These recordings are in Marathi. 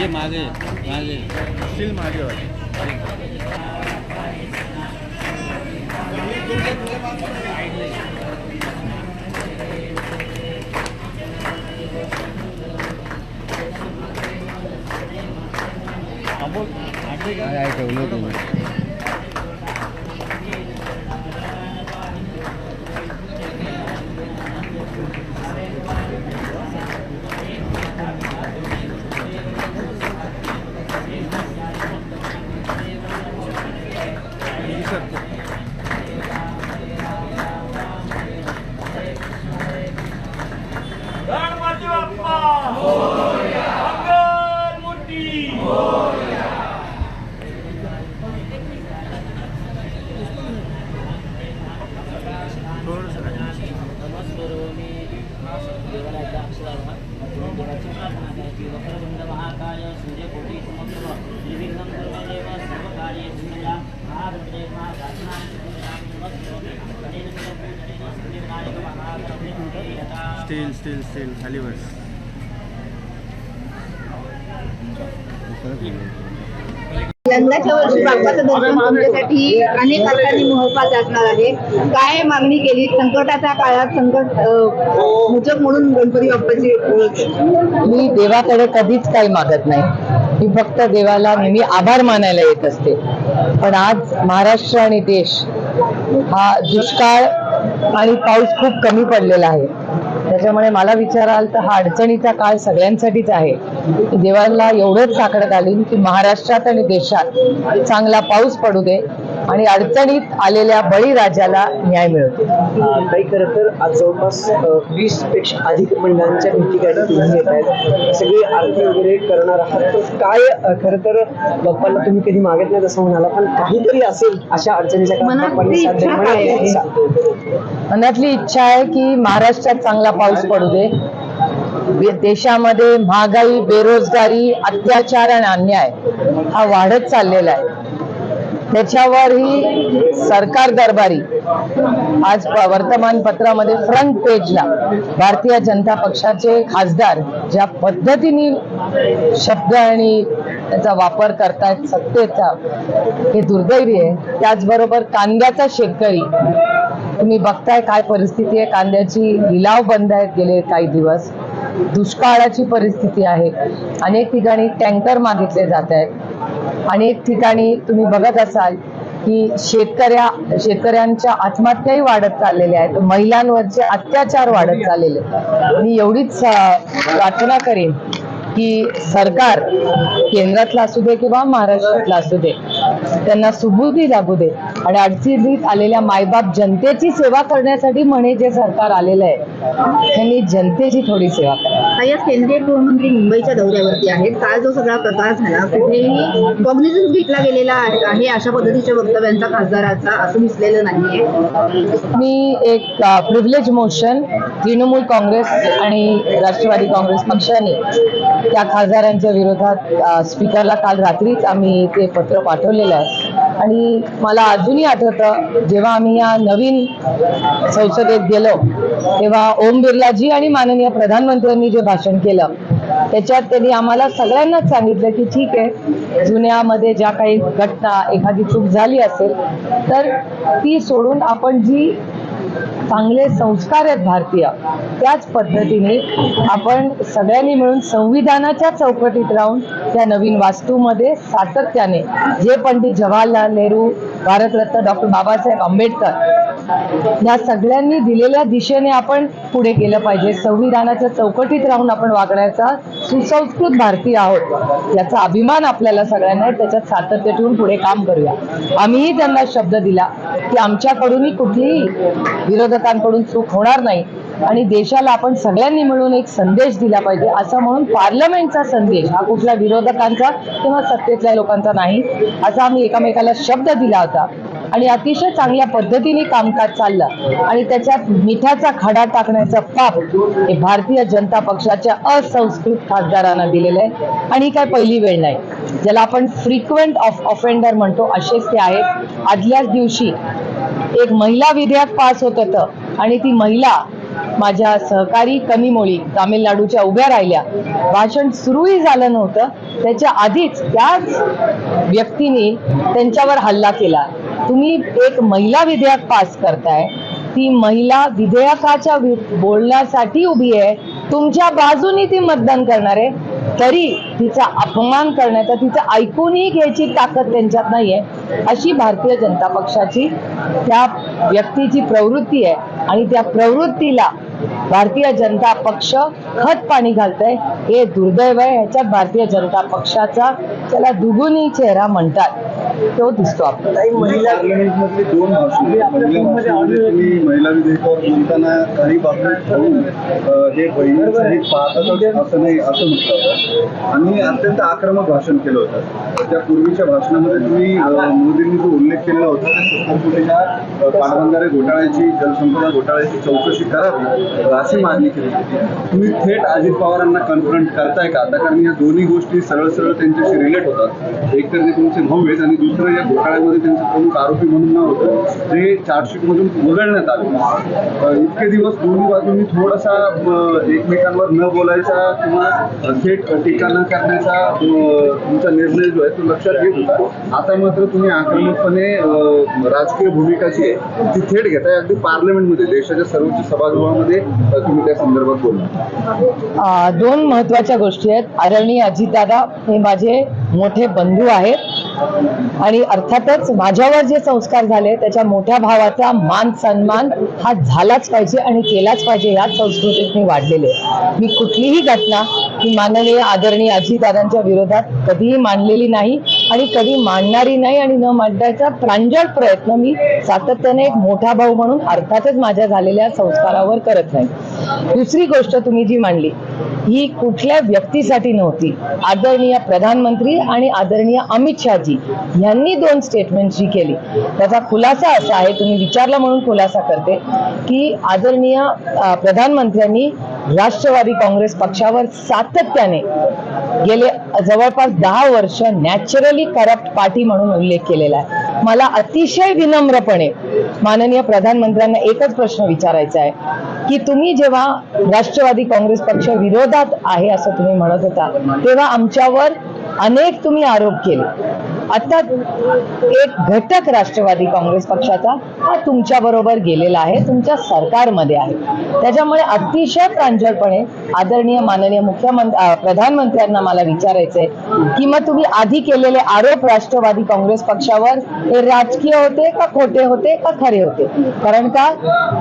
ये मागे मागे। स्टील मागे वाटतं काय ठेवलं तुम्ही यंदाच्या वर्षी बाप्पाचं दर्शन तुमच्यासाठी अनेक अर्थाने महत्वाचं असणार आहे. काय मागणी केली? संकटाच्या काळात संकट मुचक म्हणून गणपती बाप्पाची ओळख. मी देवाकडे कधीच काही मागत नाही. मी फक्त देवाला नेहमी आभार मानायला येत असते. पण आज महाराष्ट्र आणि देश हा दुष्काळ आणि पाऊस खूप कमी पडलेला आहे. त्याच्यामुळे मला विचाराल तर हा अडचणीचा काळ सगळ्यांसाठीच आहे. देवाला एवढंच साकडत आली की महाराष्ट्रात आणि देशात चांगला पाऊस पडू दे. आणि अडचणीत आलेल्या बळीराजाला न्याय मिळू दे काही खरं तर आज जवळपास वीसपेक्षा अधिक महिलांच्या भेटी तुम्ही घेत आहेत. सगळी आरती वगैरे करणार आहात. तर काय खरं तर बाप्पांना तुम्ही कधी मागत नाही असं म्हणाला पण काहीतरी असेल अशा अडचणीच्या मनातली इच्छा आहे? की महाराष्ट्रात चांगला पाऊस पडू दे. दे- देशामध्ये महागाई बेरोजगारी अत्याचार आणि अन्याय हा वाढत चाललेला आहे. त्याच्यावरही सरकार दरबारी आज वर्तमानपत्रामध्ये फ्रंट पेजला भारतीय जनता पक्षाचे खासदार ज्या पद्धतीने शब्द आणि त्याचा वापर करतायत सत्तेचा हे दुर्दैवी आहे. त्याचबरोबर कांद्याचा शेतकरी तुम्ही बघताय काय परिस्थिती आहे? कांद्याची लिलाव बंद आहेत गेले काही दिवस. दुष्काळाची परिस्थिती आहे. अनेक ठिकाणी टँकर मागितले जात आहेत. अनेक ठिकाणी तुम्ही बघत असाल की शेतकऱ्या शेतकऱ्यांच्या आत्महत्याही वाढत चाललेल्या आहेत. महिलांवरचे अत्याचार वाढत चाललेले मी एवढीच प्रार्थना करेन की सरकार केंद्रातला असू दे किंवा महाराष्ट्रातला असू दे त्यांना सुबुधी लागू दे. आणि अडचणीत आलेल्या मायबाप जनतेची सेवा करण्यासाठी म्हणे जे सरकार आलेलं आहे त्यांनी जनतेची थोडी सेवा करा. केंद्रीय गृहमंत्री मुंबईच्या दौऱ्यावरती आहेत. काल जो सगळा प्रकार झाला कुठेही कॉग्निझन्स घेतला गेलेला आहे अशा पद्धतीच्या वक्तव्यांचा खासदाराचा असं दिसलेलं नाहीये. मी एक प्रिव्हिलेज मोशन तृणमूल काँग्रेस आणि राष्ट्रवादी काँग्रेस पक्षाने त्या खासदारांच्या विरोधात स्पीकरला काल रात्रीच आम्ही ते पत्र पाठवलेलं आहे. आणि मला अजूनही आठवतं जेव्हा आम्ही या नवीन संसदेत गेलो तेव्हा ओम बिर्लाजी आणि माननीय प्रधानमंत्र्यांनी जे भाषण केलं त्याच्यात त्यांनी आम्हाला सगळ्यांनाच सांगितलं की ठीक आहे जुन्यामध्ये ज्या काही घटना एखादी चूक झाली असेल तर ती सोडून आपण जी चांगले संस्कार आहेत भारतीय. त्याच पद्धतीने आपण सगळ्यांनी मिळून संविधानाच्या चौकटीत राहून त्या नवीन वास्तूमध्ये सातत्याने जे पंडित जवाहरलाल नेहरू भारतरत्न डॉक्टर बाबासाहेब आंबेडकर या सगळ्यांनी दिलेल्या दिशेने आपण पुढे केलं पाहिजे. संविधानाच्या चौकटीत राहून आपण वागण्याचा सुसंस्कृत भारतीय आहोत याचा अभिमान आपल्याला सगळ्यांना आहे. त्याच्यात सातत्य ठेवून पुढे काम करूया. आम्हीही त्यांना शब्द दिला की आमच्याकडूनही कुठलीही विरोधकांकडून चूक होणार नाही. आणि देशाला आपण सगळ्यांनी मिळून एक संदेश दिला पाहिजे असं म्हणून पार्लमेंटचा संदेश हा कुठल्या विरोधकांचा किंवा सत्तेतल्या लोकांचा नाही असा आम्ही एकामेकाला शब्द दिला होता. आणि अतिशय चांगल्या पद्धतीने कामकाज चाललं. आणि त्याच्यात मिठाचा खडा टाकण्याचं पाप हे भारतीय जनता पक्षाच्या असंस्कृत खासदारांना दिलेलं आहे. आणि काय पहिली वेळ नाही. ज्याला आपण फ्रिक्वेंट ऑफ ऑफेंडर म्हणतो असेच ते आहेत. आदल्याच दिवशी एक महिला विधेयक पास होत होतं. आणि ती महिला माझ्या सहकारी कनिमोळी तामिळनाडूच्या उभ्या राहिल्या. भाषण सुरूही झालं नव्हतं. त्याच्या आधीच त्याच व्यक्तीने त्यांच्यावर हल्ला केला. तुम्ही एक महिला विधेयक पास करताय. ती महिला विधेयकाच्या बोलण्यासाठी उभी आहे. तुमच्या बाजूनी ती मतदान करणार आहे. तरी तिचा अपमान करण्याचा तिचं ऐकूनही घ्यायची ताकद त्यांच्यात नाहीये. अशी भारतीय जनता पक्षाची त्या व्यक्तीची प्रवृत्ती आहे. आणि त्या प्रवृत्तीला भारतीय जनता पक्ष खत पाणी घालतंय. हे दुर्दैव आहे. ह्याच्यात भारतीय जनता पक्षाचा त्याला दुगुनी चेहरा म्हणतात. तो दिसतो हे म्हटलं होतं. आणि अत्यंत आक्रमक भाषण केलं होतं. त्या पूर्वीच्या भाषणामध्ये तुम्ही मोदींनी जो उल्लेख केला होता घोटाळ्याची जलसंपदा घोटाळ्याची चौकशी करावी अशी मागणी केली होती. तुम्ही थेट अजित पवारांना कन्फ्रंट करताय का? आता कारण या दोन्ही गोष्टी सरळ सरळ त्यांच्याशी रिलेट होतात. एक तर ते तुमचे भाऊ आहेत आणि दुसरं या घोटाळ्यामध्ये त्यांचे प्रमुख आरोपी म्हणून नाव होतं. ते चार्जशीट मधून वगळण्यात आले. इतके दिवस दोन्ही बाजूंनी थोडासा एकमेकांवर न बोलायचा किंवा थेट टीका न करण्याचा तुमचा निर्णय जो आहे तो लक्षात घेत होता. आता मात्र तुम्ही आक्रमकपणे राजकीय भूमिका जी आहे ती थेट घेताय. अगदी पार्लमेंटमध्ये देशाच्या सर्वोच्च सभागृहामध्ये तुम्ही त्या संदर्भात बोला दोन महत्त्वाच्या गोष्टी आहेत. आदरणीय अजितदादा हे माझे मोठे बंधू आहेत. आणि अर्थातच माझ्यावर जे संस्कार झाले त्याच्या मोठ्या भावाचा मान सन्मान हा झालाच पाहिजे आणि केलाच पाहिजे याच संस्कृतीत मी वाढलेले मी कुठलीही घटना ही माननीय आदरणीय अजितदादांच्या विरोधात कधीही मांडलेली नाही. आणि कधी मांडणारी नाही आणि न मांडण्याचा प्रांजळ प्रयत्न मी सातत्याने एक मोठा भाऊ म्हणून अर्थातच माझ्या झालेल्या संस्कारावर करत नाही. दुसरी गोष्ट तुम्ही जी मांडली ही कुठल्या व्यक्तीसाठी नव्हती. आदरणीय प्रधानमंत्री आणि आदरणीय अमित शहाजी यांनी दोन स्टेटमेंट जी केली. त्याचा खुलासा असा आहे तुम्ही विचारला म्हणून खुलासा करते की आदरणीय प्रधानमंत्र्यांनी राष्ट्रवादी काँग्रेस पक्षावर सातत्याने गेले जवळपास दहा वर्ष नॅचरली करप्ट पार्टी म्हणून उल्लेख केलेला आहे. मला अतिशय विनम्रपणे माननीय प्रधानमंत्र्यांना एकच प्रश्न विचारायचा आहे की तुम्ही जेव्हा राष्ट्रवादी काँग्रेस पक्ष विरोधात आहे असं तुम्ही म्हणत होता तेव्हा आमच्यावर अनेक तुम्ही आरोप केले. आता एक घटक राष्ट्रवादी काँग्रेस पक्षाचा हा तुमच्या बरोबर गेलेला आहे तुमच्या सरकारमध्ये आहे. त्याच्यामुळे अतिशय प्रांजळपणे आदरणीय माननीय मुख्यमंत्री प्रधानमंत्र्यांना मला विचारायचंय की मग तुम्ही आधी केलेले आरोप राष्ट्रवादी काँग्रेस पक्षावर हे राजकीय होते का खोटे होते का खरे होते? कारण का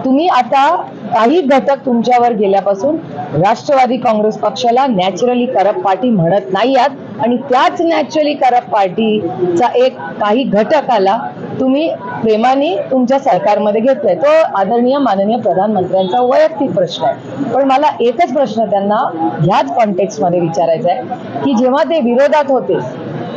तुम्ही आता काही घटक तुमच्यावर गेल्यापासून राष्ट्रवादी काँग्रेस पक्षाला नॅचरली करप्ट पार्टी म्हणत नाही आहात. आणि त्याच नॅचरली करप्ट पार्टीचा एक काही घटकाला तुम्ही प्रेमाने तुमच्या सरकारमध्ये घेतलाय. तो आदरणीय माननीय प्रधानमंत्र्यांचा वैयक्तिक प्रश्न आहे. पण मला एकच प्रश्न त्यांना ह्याच कॉन्टेक्स्टमध्ये विचारायचा आहे की जेव्हा ते विरोधात होते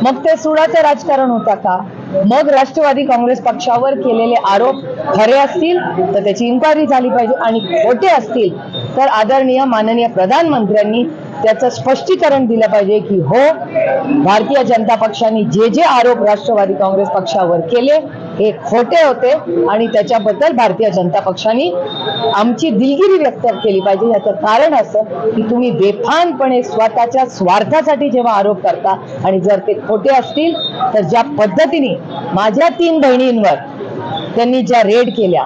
मग ते सुडाचं राजकारण होता का? मग राष्ट्रवादी काँग्रेस पक्षावर केलेले आरोप खरे असतील तर त्याची इन्क्वायरी झाली पाहिजे आणि खोटे असतील तर आदरणीय माननीय प्रधानमंत्र्यांनी त्याचं स्पष्टीकरण दिलं पाहिजे की हो भारतीय जनता पक्षाने जे जे आरोप राष्ट्रवादी काँग्रेस पक्षावर केले हे खोटे होते आणि त्याच्याबद्दल भारतीय जनता पक्षाने आमची दिलगिरी व्यक्त केली पाहिजे. याचं कारण असं की तुम्ही बेफानपणे स्वतःच्या स्वार्थासाठी जेव्हा आरोप करता आणि जर ते खोटे असतील तर ज्या पद्धतीने माझ्या तीन बहिणींवर त्यांनी ज्या रेड केल्या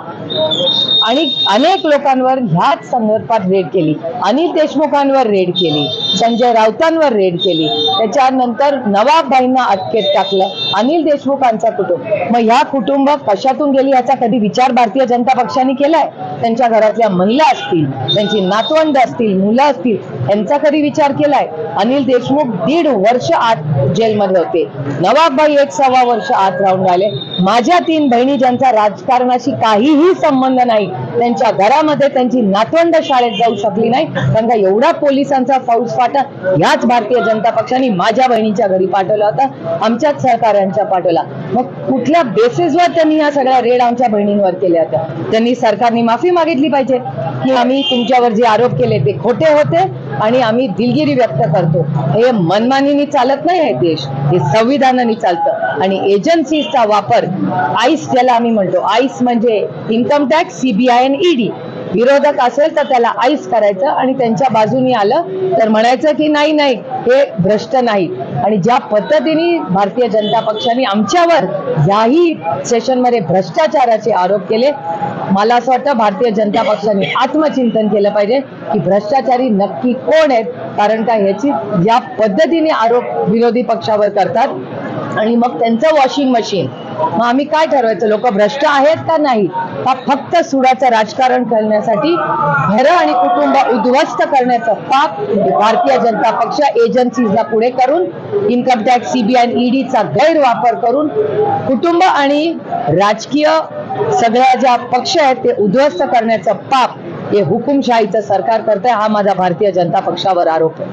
आणि अनेक लोकांवर ह्याच संदर्भात रेड केली. अनिल देशमुखांवर रेड केली. संजय राऊतांवर रेड केली. त्याच्यानंतर नवाबबाईंना अटकेत टाकलं. अनिल देशमुखांचा कुटुंब. मग ह्या कुटुंब कशातून गेली याचा कधी विचार भारतीय जनता पक्षाने केलाय? त्यांच्या घरातल्या महिला असतील त्यांची नातवंड असतील मुलं असतील यांचा कधी विचार केलाय? अनिल देशमुख दीड वर्ष आत जेलमध्ये होते. नवाबबाई एक सव्वा वर्ष आत राहून राहिले. माझ्या तीन बहिणी ज्यांचा राजकारणाशी काहीही संबंध नाही त्यांच्या घरामध्ये त्यांची नातवंड शाळेत जाऊ शकली नाही. कारण का एवढा पोलिसांचा फौजफाटा याच भारतीय जनता पक्षाने माझ्या बहिणीच्या घरी पाठवला होता. आमच्याच सहकाऱ्यांच्या पाठवला. मग कुठल्या बेसिसवर त्यांनी या सगळ्या रेड आमच्या बहिणींवर केल्या होत्या त्यांनी सरकारने माफी मागितली पाहिजे. की आम्ही तुमच्यावर जे आरोप केले ते खोटे होते. आणि आम्ही दिलगिरी व्यक्त करतो. हे मनमानीने चालत नाही आहे देश. हे संविधानाने चालतं. आणि एजन्सीचा वापर आईस ज्याला आम्ही म्हणतो. आईस म्हणजे income tax CBI and ED विरोधक असेल तर त्याला आईस करायचं आणि त्यांच्या बाजूनी आलं तर म्हणायचं की नाही नाही हे भ्रष्ट नाही. आणि ज्या पद्धतीने भारतीय जनता पक्षाने आमच्यावर याही सेशनमध्ये भ्रष्टाचाराचे आरोप केले मला असं वाटतं भारतीय जनता पक्षाने आत्मचिंतन केलं पाहिजे की भ्रष्टाचारी नक्की कोण आहेत कारण का ह्याची ज्या पद्धतीने आरोप विरोधी पक्षावर करतात. आणि मग त्यांचं वॉशिंग मशीन मग आम्ही काय ठरवायचं? लोक भ्रष्ट आहेत का नाही? हा फक्त सुडाचं राजकारण करण्यासाठी घरं आणि कुटुंब उद्ध्वस्त करण्याचं पाप भारतीय जनता पक्ष एजन्सीजला पुढे करून इन्कम टॅक्स सीबीआय ईडीचा गैरवापर करून कुटुंब आणि राजकीय सगळ्या ज्या पक्ष आहेत ते उद्ध्वस्त करण्याचं पाप हे हुकुमशाहीचं सरकार करतंय हा माझा भारतीय जनता पक्षावर आरोप आहे.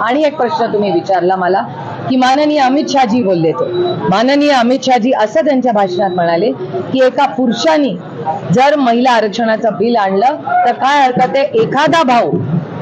आणि एक प्रश्न तुम्ही विचारला मला की माननीय अमित शहाजी बोलले तो. माननीय अमित शहाजी असं त्यांच्या भाषणात म्हणाले की एका पुरुषाने जर महिला आरक्षणाचं बिल आणलं तर काय हरकत आहे? एखादा भाऊ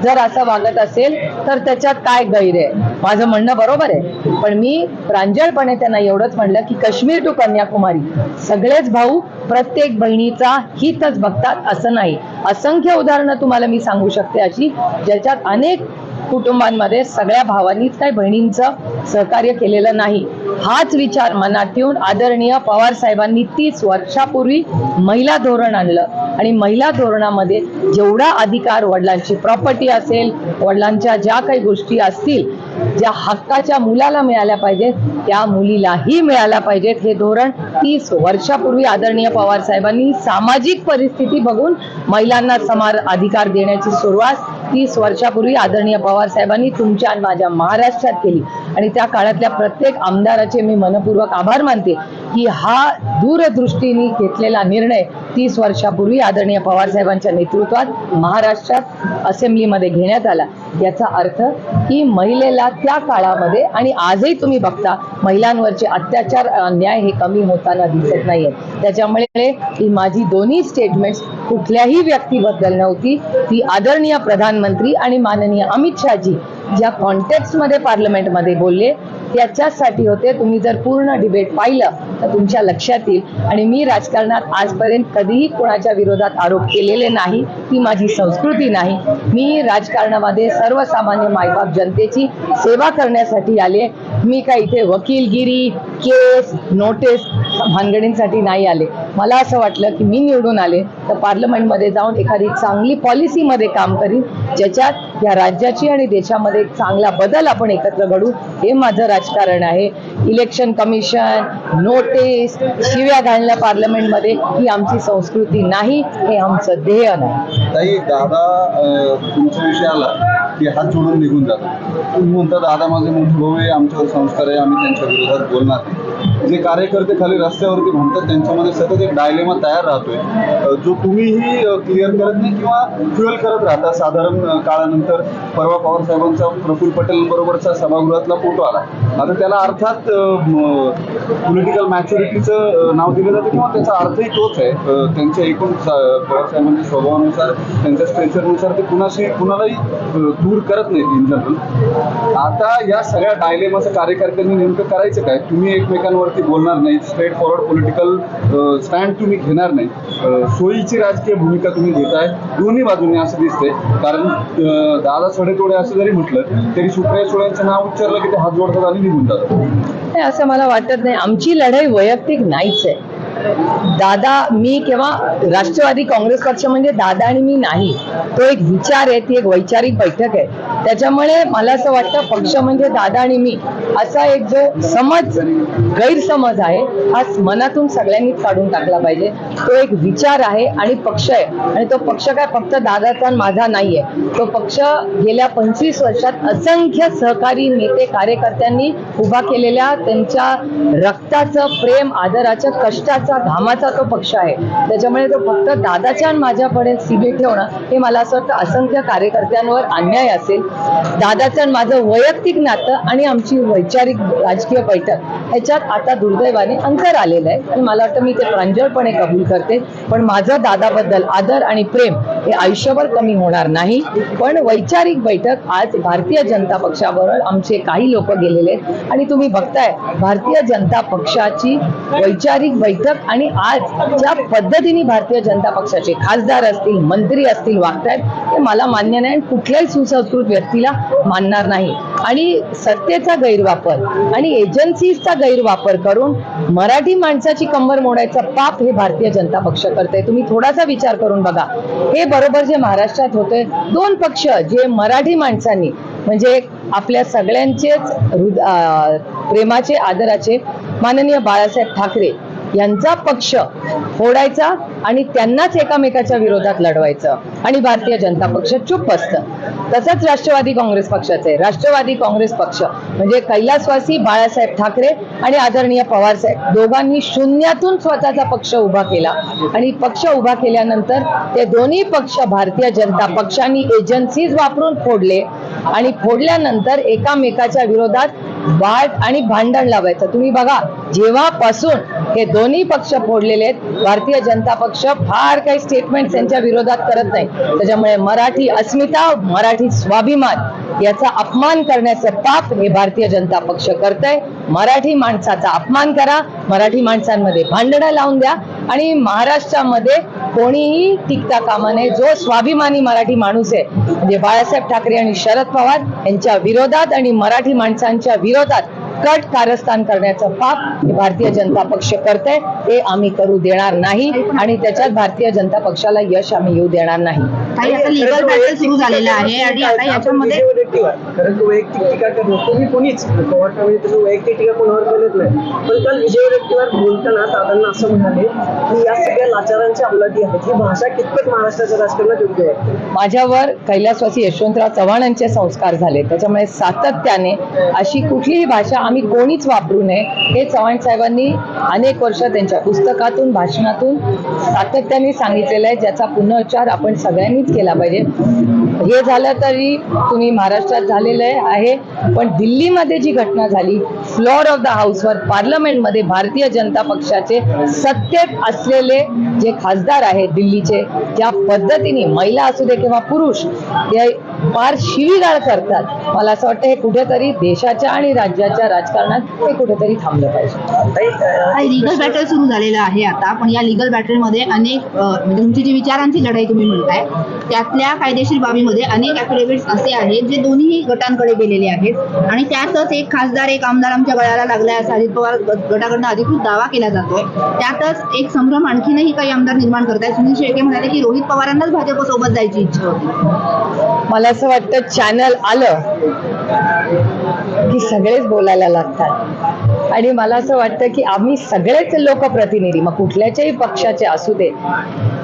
जर असं वागत असेल तर त्याच्यात काय गैर आहे? माझं म्हणणं बरोबर आहे. पण मी प्रांजळपणे त्यांना एवढंच म्हणलं की काश्मीर टू कन्याकुमारी सगळेच भाऊ प्रत्येक बहिणीचा हितच बघतात असं नाही. असंख्य उदाहरणं तुम्हाला मी सांगू शकते अशी ज्याच्यात अनेक कुटुंबांमध्ये सगळ्या भावांनीच काही बहिणींचं सहकार्य केलेलं नाही. हाच विचार मनात ठेवून आदरणीय पवार साहेबांनी तीस वर्षापूर्वी महिला धोरण आणलं. आणि महिला धोरणामध्ये जेवढा अधिकार वडिलांची प्रॉपर्टी असेल वडिलांच्या ज्या काही गोष्टी असतील ज्या हक्काच्या मुलाला मिळाल्या पाहिजेत त्या मुलीलाही मिळाल्या पाहिजेत. हे धोरण तीस वर्षापूर्वी आदरणीय पवार साहेबांनी सामाजिक परिस्थिती बघून महिलांना समान अधिकार देण्याची सुरुवात तीस वर्षापूर्वी आदरणीय पवार साहेबांनी तुमच्या आणि माझ्या महाराष्ट्रात केली. आणि त्या काळातल्या प्रत्येक आमदाराचे मी मनपूर्वक आभार मानते की हा दूरदृष्टीने घेतलेला निर्णय तीस वर्षापूर्वी आदरणीय पवारसाहेबांच्या नेतृत्वात महाराष्ट्रात असेंब्लीमध्ये घेण्यात आला. याचा अर्थ की महिलेला त्या काळामध्ये आणि आजही तुम्ही बघता महिलांवरचे अत्याचार अन्याय हे कमी होताना दिसत नाहीये त्याच्यामुळे ही माझी दोन्ही स्टेटमेंट्स कुठल्याही व्यक्तीबद्दल नव्हती. ती आदरणीय प्रधानमंत्री आणि माननीय अमित शहाजी ज्या कॉन्टेक्स्टमध्ये पार्लमेंटमध्ये बोलले त्याच्यासाठी होते. तुम्ही जर पूर्ण डिबेट पाहिलं तर तुमच्या लक्षात येईल. आणि मी राजकारणात आजपर्यंत कधीही कोणाच्या विरोधात आरोप केलेले नाही. ती माझी संस्कृती नाही. मी राजकारणामध्ये सर्वसामान्य मायबाप जनतेची सेवा करण्यासाठी आले. मी काय इथे वकीलगिरी केस नोटीस भानगडींसाठी नाही आले. मला असं वाटलं की मी निवडून आले तर पार्लमेंटमध्ये जाऊन एखादी चांगली पॉलिसीमध्ये काम करीन ज्याच्यात या राज्याची आणि देशामध्ये एक चांगला बदल आपण एकत्र घडू हे माझं राजकारण आहे. इलेक्शन कमिशन नोटीस शिव्या घालणं पार्लमेंटमध्ये ही आमची संस्कृती नाही हे आमचं ध्येय नाही. दादा तुमच्या विषयाला की हात जोडून निघून जातात तुम्ही म्हणता दादा माझे मोठे भाऊ आहे आमच्यावर संस्कार आहे आम्ही त्यांच्या विरोधात बोलणार जे कार्यकर्ते खाली रस्त्यावरती म्हणतात त्यांच्यामध्ये सतत एक डायलेमा तयार राहतोय. जो तुम्हीही क्लिअर करत नाही किंवा फ्युअल करत राहता साधारण काळानंतर परवा पवार साहेबांचा प्रफुल्ल पटेल बरोबरचा सभागृहातला फोटो आला. आता त्याला अर्थात पॉलिटिकल मॅच्युरिटीचं नाव दिलं जातं किंवा त्याचा अर्थही तोच आहे. त्यांच्या एकूण सा- पवार साहेबांच्या स्वभावानुसार त्यांच्या स्ट्रेचरनुसार ते कुणाशी कुणालाही दूर करत नाहीत इन जनरल आता या सगळ्या डायलेमाचं कार्यकर्त्यांनी नेमकं करायचं काय? तुम्ही एकमेकांवरती बोलणार नाही स्ट्रेट फॉरवर्ड पॉलिटिकल स्टँड तुम्ही घेणार नाही सोयीची राजकीय भूमिका तुम्ही घेताय. दोन्ही बाजूने असं दिसते कारण दादा सडेतोडे असं जरी म्हटलं तरी सुप्रिया सुळ्यांचं नाव उच्चारलं की ते हात जोडतात आणि निघून जातात. असं मला वाटत नाही. आमची लढाई वैयक्तिक नाहीच आहे. दादा मी किंवा राष्ट्रवादी काँग्रेस पक्ष म्हणजे दादा आणि मी नाही तो एक विचार आहे ती एक वैचारिक बैठक आहे. त्याच्यामुळे मला असं वाटतं पक्ष म्हणजे दादा आणि मी असा एक जो समज गैरसमज आहे हा मनातून सगळ्यांनी काढून टाकला पाहिजे. तो एक विचार आहे आणि पक्ष आहे. आणि तो पक्ष काय फक्त दादाचा माझा नाहीये. तो पक्ष गेल्या पंचवीस वर्षात असंख्य सहकारी नेते कार्यकर्त्यांनी उभा केलेल्या त्यांच्या रक्ताचं प्रेम आदराच्या कष्टाचं घामाचा तो पक्ष आहे. त्याच्यामुळे तो फक्त दादाच्या आणि माझ्याकडे सिबी ठेवणं हे मला असं वाटतं असंख्य कार्यकर्त्यांवर अन्याय असेल. दादाचं आणि माझं वैयक्तिक नातं आणि आमची वैचारिक राजकीय बैठक ह्याच्यात आता दुर्दैवाने अंतर आलेलं आहे. आणि मला वाटतं मी ते प्रांजळपणे कबूल करते. पण माझं दादाबद्दल आदर आणि प्रेम हे आयुष्यभर कमी होणार नाही. पण वैचारिक बैठक आज भारतीय जनता पक्षाबरोबर आमचे काही लोक गेलेले आहेत. आणि तुम्ही बघताय भारतीय जनता पक्षाची वैचारिक बैठक आणि आज ज्या पद्धतीने भारतीय जनता पक्षाचे खासदार असतील मंत्री असतील वागतायत ते मला मान्य नाही आणि कुठल्याही सुसंस्कृत व्यक्तीला मानणार नाही. आणि सत्तेचा गैरवापर आणि एजन्सीजचा गैरवापर करून मराठी माणसाची कंबर मोडायचं पाप हे भारतीय जनता पक्ष करते तुम्ही थोडासा विचार करून बघा. हे बरोबर जे महाराष्ट्रात होते दोन पक्ष जे मराठी माणसांनी म्हणजे आपल्या सगळ्यांचेच हृद- प्रेमाचे आदराचे माननीय बाळासाहेब ठाकरे यांचा पक्ष फोडायचा आणि त्यांनाच एकामेकाच्या विरोधात लढवायचं. आणि भारतीय जनता पक्ष चुप असतं तसंच राष्ट्रवादी काँग्रेस पक्षाचे. राष्ट्रवादी काँग्रेस पक्ष म्हणजे कैलासवासी बाळासाहेब ठाकरे आणि आदरणीय पवार साहेब दोघांनी शून्यातून स्वतःचा पक्ष उभा केला. आणि पक्ष उभा केल्यानंतर ते दोन्ही पक्ष भारतीय जनता पक्षांनी एजन्सीज वापरून फोडले. आणि फोडल्यानंतर एकामेकाच्या विरोधात वाद आणि भांडण लावायचं. तुम्ही बघा जेव्हापासून हे दोन्ही पक्ष फोडलेले आहेत भारतीय जनता पक्ष फार काही स्टेटमेंट त्यांच्या विरोधात करत नाही. त्याच्यामुळे मराठी अस्मिता मराठी स्वाभिमान याचा अपमान करण्याचं पाप हे भारतीय जनता पक्ष करतय. मराठी माणसाचा अपमान करा मराठी माणसांमध्ये भांडणं लावून द्या आणि महाराष्ट्रामध्ये कोणीही टिकता कामा नये जो स्वाभिमानी मराठी माणूस आहे म्हणजे बाळासाहेब ठाकरे आणि शरद पवार यांच्या विरोधात आणि मराठी माणसांच्या विरोधात कट कारस्थान करण्याचं पाप हे भारतीय जनता पक्ष करते ते आम्ही करू देणार नाही आणि त्याच्यात भारतीय जनता पक्षाला यश आम्ही येऊ देणार नाही. काही आता लिगल बॅटल सुरू झालेलं आहे आणि आता याच्यामध्ये कारण तो वैयक्तिक टीका करतो तुम्ही कोणीच. पवार साहेबांनी तसं वैयक्तिक टीका कोणावर केलेच नाही. पण काल विजय वडेट्टीवार बोलताना दादांना असं म्हणाले की या सगळ्या लाचारांच्या अवलादी आहेत. ही भाषा कितपत महाराष्ट्राच्या राजकारणात योग्य आहे माझ्यावर कैलासवासी यशवंतराव चव्हाणांचे संस्कार झाले. त्याच्यामुळे सातत्याने अशी कुठलीही भाषा आम्ही कोणीच वापरू नये. हे चव्हाण साहेबांनी अनेक वर्ष त्यांच्या पुस्तकातून भाषणातून सातत्याने सांगितलेलं आहे ज्याचा पुनरुच्चार आपण सगळ्यांनीच केला पाहिजे. हे झालं तरी तुम्ही महाराष्ट्रात झालेलं आहे पण दिल्लीमध्ये जी घटना झाली फ्लोअर ऑफ द हाऊसवर पार्लमेंटमध्ये भारतीय जनता पक्षाचे सत्तेत असलेले जे खासदार आहेत दिल्लीचे ज्या पद्धतीने महिला असू दे किंवा पुरुष ते फार शिवीगाळ करतात. मला असं वाटतं हे कुठेतरी देशाच्या आणि राज्याच्या राजकारणात हे कुठेतरी थांबलं पाहिजे. लिगल बॅटल सुरू झालेलं आहे आता पण या लिगल बॅटलमध्ये अनेक म्हणजे तुमची जी विचारांची लढाई तुम्ही म्हणताय त्यातल्या कायदेशीर बाबीमध्ये अनेक ऍफिडेव्हिट्स असे आहेत जे दोन्ही गटांकडे गेलेले आहेत. आणि त्यातच एक खासदार एक आमदार आमच्या गळ्याला लागलाय असा. अजित पवार गटाकडनं अधिकृत दावा केला जातोय. त्यातच एक संभ्रम आणखीनही काही आमदार निर्माण करतायत. सुनील शेळके म्हणाले की रोहित पवारांनाच भाजप सोबत जायची इच्छा होती. मला असं वाटतं चॅनल आलं की सगळेच बोलायला लागतात. आणि मला असं वाटतं की आम्ही सगळेच लोकप्रतिनिधी मग कुठल्याच्याही पक्षाचे असू दे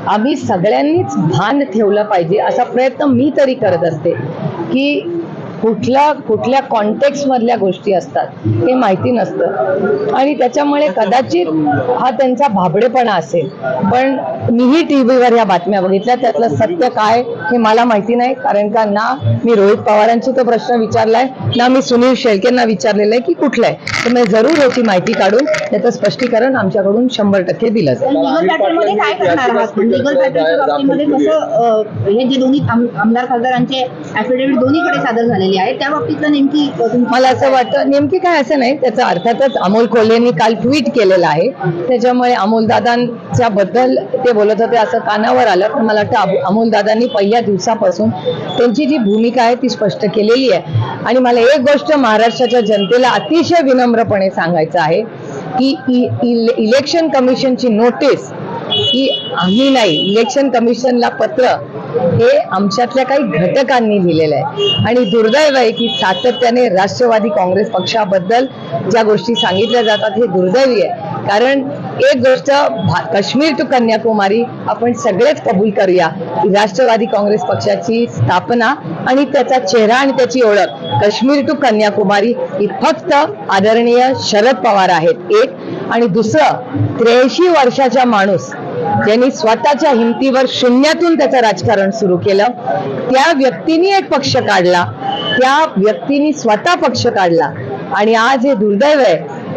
आम्ही सगळ्यांनीच भान ठेवलं पाहिजे असा प्रयत्न मी तरी करत असते की कुठल्या कुठल्या कॉन्टेक्स्ट मधल्या गोष्टी असतात हे माहिती नसतं. आणि त्याच्यामुळे कदाचित हा त्यांचा भाबडेपणा असेल. पण मीही टी व्हीवर या बातम्या बघितल्या त्यातलं सत्य काय हे मला माहिती नाही कारण का ना मी रोहित पवारांची तो प्रश्न विचारलाय ना मी सुनील शेळकेंना विचारलेलं आहे की कुठलं आहे. तर मी जरूर याची माहिती काढून त्याचं स्पष्टीकरण आमच्याकडून शंभर टक्के दिलं जाईल. हे आमदार खासदारांचे ऍफिडेव्हिट दोन्हीकडे सादर झालेले आहेत त्या बाबतीतलं नेमकी मला असं वाटतं नेमकी काय असं नाही त्याचं अर्थातच अमोल कोल्हेंनी काल ट्विट केलेलं आहे. त्याच्यामुळे अमोलदादांच्या बद्दल ते बोलत होते असं कानावर आलं पण मला वाटतं अमोलदादांनी पहिल्या दिवसापासून त्यांची जी भूमिका आहे ती स्पष्ट केलेली आहे. आणि मला एक गोष्ट महाराष्ट्राच्या जनतेला अतिशय विनम्रपणे सांगायचं आहे की इले- इलेक्शन कमिशनची नोटीस की आम्ही नाही इलेक्शन कमिशनला पत्र हे आमच्यातल्या काही घटकांनी लिहिलेलं आहे. आणि दुर्दैव आहे की सातत्याने राष्ट्रवादी काँग्रेस पक्षाबद्दल ज्या गोष्टी सांगितल्या जातात हे दुर्दैवी आहे. कारण एक गोष्ट काश्मीर टू कन्याकुमारी आपण सगळेच कबूल करूया की राष्ट्रवादी काँग्रेस पक्षाची स्थापना आणि त्याचा चेहरा आणि त्याची ओळख काश्मीर टू कन्याकुमारी ही फक्त आदरणीय शरद पवार आहेत. एक आणि दुसरं त्र्याऐंशी वर्षाचा माणूस ज्यांनी स्वतःच्या हिमतीवर शून्यातून त्याचं राजकारण सुरू केलं त्या व्यक्तीने एक पक्ष काढला त्या व्यक्तीने स्वतः पक्ष काढला. आणि आज हे दुर्दैव आहे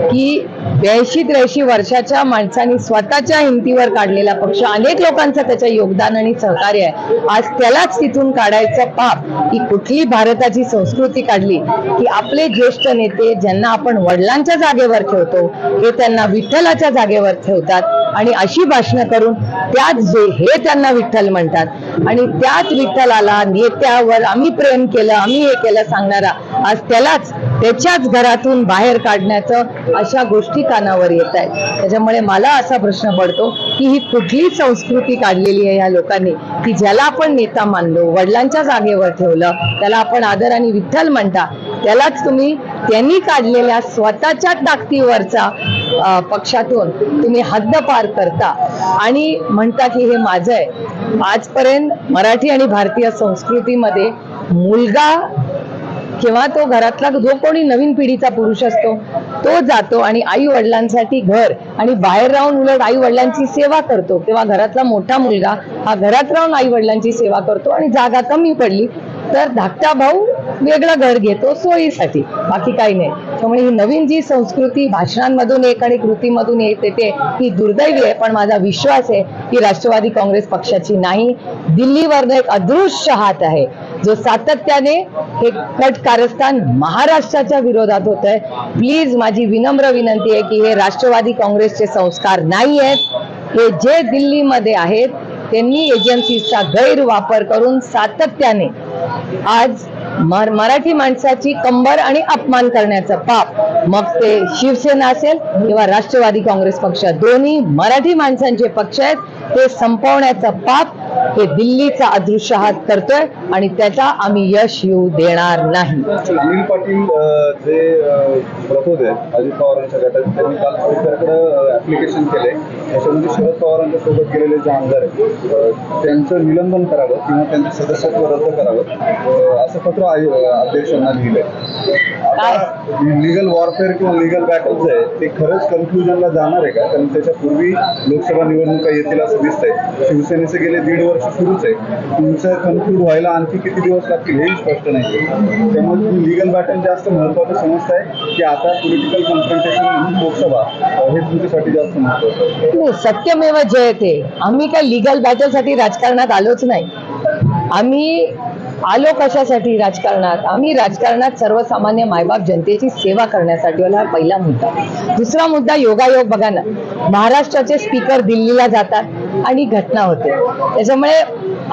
की ब्याऐंशी त्र्याऐंशी वर्षाच्या माणसांनी स्वतःच्या हिमतीवर काढलेला पक्ष. अनेक लोकांचं त्याच्या योगदान आणि सहकार्य आहे. आज त्यालाच तिथून काढायचं पाप. ही कुठली भारताची संस्कृती काढली? की आपले ज्येष्ठ नेते ज्यांना आपण वडिलांच्या जागेवर ठेवतो हे त्यांना विठ्ठलाच्या जागेवर ठेवतात आणि अशी भाषणं करून त्याच जे हे त्यांना विठ्ठल म्हणतात. आणि त्याच विठ्ठलाला नेत्यावर आम्ही प्रेम केलं आम्ही हे केलं सांगणारा आज त्यालाच त्याच्याच घरातून बाहेर काढण्याचं अशा गोष्टी कानावर येत आहेत. त्याच्यामुळे मला असा प्रश्न पडतो की ही कुठली संस्कृती काढलेली आहे या लोकांनी की ज्याला आपण नेता मानलो वडिलांच्या जागेवर ठेवलं त्याला आपण आदर आणि विठ्ठल म्हणता त्यालाच तुम्ही त्यांनी काढलेल्या स्वतःच्या ताकदीवरचा पक्षातून तुम्ही हद्दपार करता. आणि म्हणता की हे माझं आहे. आजपर्यंत मराठी आणि भारतीय संस्कृतीमध्ये मुलगा किंवा तो घरातला जो कोणी नवीन पिढीचा पुरुष असतो तो जातो आणि आई वडिलांसाठी घर आणि बाहेर राहून उलट आई वडिलांची सेवा करतो. तेव्हा घरातला मोठा मुलगा हा घरात राहून आई वडिलांची सेवा करतो आणि जागा कमी पडली तर धाकटा भाऊ वेगळं घर घेतो सोयीसाठी. बाकी काही नाही. त्यामुळे ही नवीन जी संस्कृती भाषणांमधून एक आणि कृतीमधून येत येते ही दुर्दैवी आहे. पण माझा विश्वास आहे की राष्ट्रवादी काँग्रेस पक्षाची नाही. दिल्लीवरनं एक अदृश्य हात आहे. जो सातत्याने हे कट कारस्थान महाराष्ट्राच्या विरोधात होत आहे प्लीज माझी विनम्र विनंती आहे की हे राष्ट्रवादी काँग्रेसचे संस्कार नाही आहेत. हे जे दिल्लीमध्ये आहेत त्यांनी एजन्सीचा गैरवापर करून सातत्याने आज मराठी माणसाची कंबर आणि अपमान करण्याचं पाप. मग ते शिवसेना असेल किंवा राष्ट्रवादी काँग्रेस पक्ष दोन्ही मराठी माणसांचे पक्ष आहेत ते संपवण्याचं पाप हे दिल्लीचा अदृश्य हात करतोय आणि त्याचा आम्ही यश येऊ देणार नाही. अनिल पाटील जे प्रपोज आहेत अजित पवारांच्या गटात त्यांनी काल स्पीकरकडे ऍप्लिकेशन केलंय त्याच्यामध्ये शरद पवारांच्या सोबत गेलेले जे आमदार आहेत त्यांचं निलंबन करावं किंवा त्यांचं सदस्यत्व रद्द करावं असं पत्र अध्यक्षांना लिहिलंय. लिगल वॉरफेअर किंवा लिगल बॅटल जे आहे ते खरंच कन्क्लुजनला जाणार आहे का? कारण त्याच्या पूर्वी लोकसभा निवडणुका येतील असं दिसतंय. शिवसेनेचे गेले दीड वर्ष सुरूच आहे. तुमचं कन्क्लूड व्हायला आणखी किती दिवस लागतील हेही स्पष्ट नाही. त्यामुळे तुम्ही लिगल बॅटल जास्त महत्वाचं आहे की आता पॉलिटिकल कन्फ्रंटेशन म्हणून लोकसभा हे तुमच्यासाठी जास्त महत्वाचं. नाही, सत्यमेव जयते आम्ही काय लिगल बॅटलसाठी राजकारणात आलोच नाही. आम्ही आलो कशासाठी राजकारणात? आम्ही राजकारणात सर्वसामान्य मायबाप जनतेची सेवा करण्यासाठी हा पहिला मुद्दा. दुसरा मुद्दा योगायोग. बघा ना महाराष्ट्राचे स्पीकर दिल्लीला जातात आणि घटना होते. त्याच्यामुळे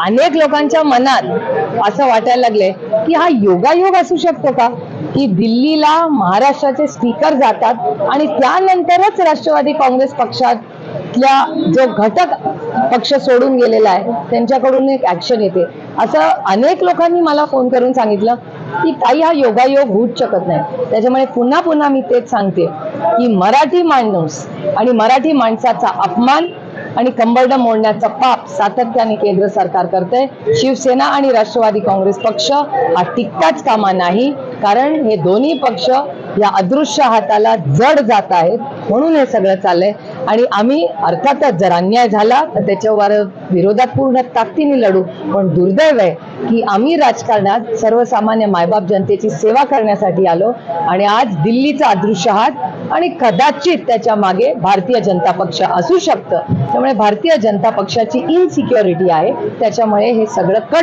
अनेक लोकांच्या मनात असं वाटायला लागलंय की हा योगायोग असू शकतो का? की दिल्लीला महाराष्ट्राचे स्पीकर जातात आणि त्यानंतरच राष्ट्रवादी काँग्रेस पक्षात जो घटक पक्ष सोडून गेलेला आहे त्यांच्याकडून एक ऍक्शन येते. असं अनेक लोकांनी मला फोन करून सांगितलं की काही हा योगायोग होऊच शकत नाही. त्याच्यामुळे पुन्हा पुन्हा मी तेच सांगते की मराठी माणूस आणि मराठी माणसाचा अपमान आणि कंबरडं मोडण्याचा पाप सातत्याने केंद्र सरकार करते शिवसेना आणि राष्ट्रवादी काँग्रेस पक्ष हा टिकताच कामा नाही. कारण हे दोन्ही पक्ष या अदृश्य हाताला जड जात आहेत म्हणून हे सगळं चाललंय. आणि आम्ही अर्थातच जर अन्याय झाला तर त्याच्यावर विरोधात पूर्ण ताकदीने लढू. पण दुर्दैव आहे की आम्ही राजकारणात सर्वसामान्य मायबाप जनतेची सेवा करण्यासाठी आलो आणि आज दिल्लीचा अदृश्य हात आणि कदाचित त्याच्यामागे भारतीय जनता पक्ष असू शकतं. त्यामुळे भारतीय जनता पक्षाची इनसिक्युरिटी आहे. त्याच्यामुळे हे सगळं कट